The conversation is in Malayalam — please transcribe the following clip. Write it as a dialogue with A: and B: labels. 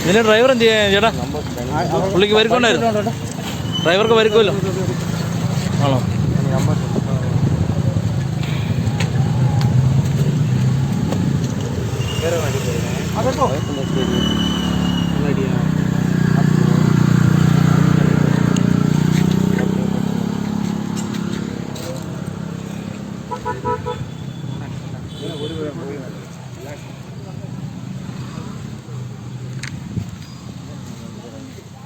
A: ഇതിന്റെ ഡ്രൈവർ എന്ത് ചെയ്യാ ചേട്ടാ? പുള്ളിക്ക് വരുക്കൊണ്ടായിരുന്നു. ഡ്രൈവർക്ക് വരുക്കുമല്ലോ. ആണോ?